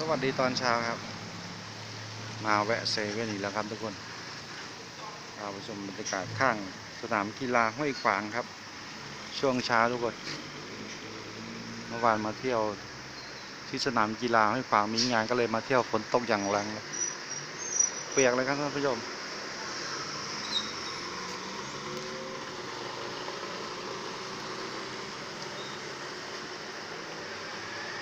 สวัสดีตอนเช้าครับ มาแวะเซเว่นอีกแล้วครับทุกคนเราไปชมบรรยากาศข้างสนามกีฬาห้วยขวางครับ ช่วงเช้าทุกคนเมื่อวานมาเที่ยวที่สนามกีฬาห้วยขวางมีงานก็เลยมาเที่ยวฝนตกอย่างแรงเลยเปียกเลยครับท่านผู้ชม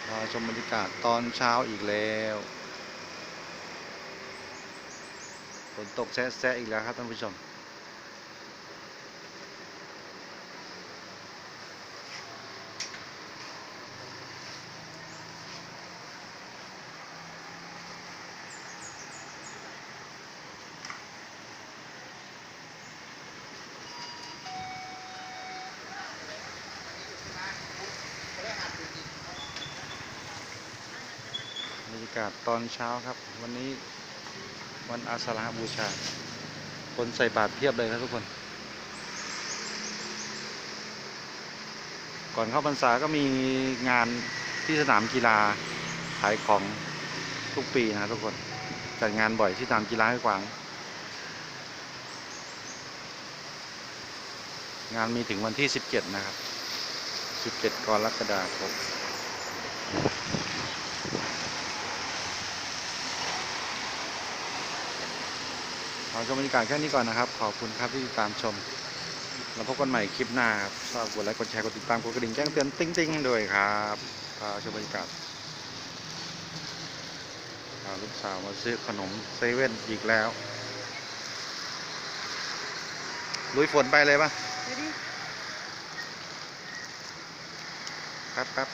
มาชมบรรยากาศตอนเช้าอีกแล้วฝนตกแซะๆอีกแล้วครับท่านผู้ชม บรรยากาศตอนเช้าครับ วันนี้วันอาสาฬหบูชา คนใส่บาตรเพียบเลยครับทุกคน ก่อนเข้าพรรษาก็มีงานที่สนามกีฬาขายของทุกปีนะครับทุกคน จัดงานบ่อยที่สนามกีฬาให้กวาง งานมีถึงวันที่ 17 นะครับ 17กรกฎาคม ขอชมบรรยากาศแค่นี้ก่อนนะครับ ขอบคุณครับที่ติดตามชม แล้วพบกันใหม่คลิปหน้าครับชอบกดไลค์กดแชร์กดติดตามกดกระดิ่งแจ้งเตือนติ๊งติ๊งๆด้วยครับพาชมบรรยากาศพาลูกสาวมาซื้อขนมเซเว่นอีกแล้วลุยฝนไปเลยปะเดี๋ยวดิครับครับ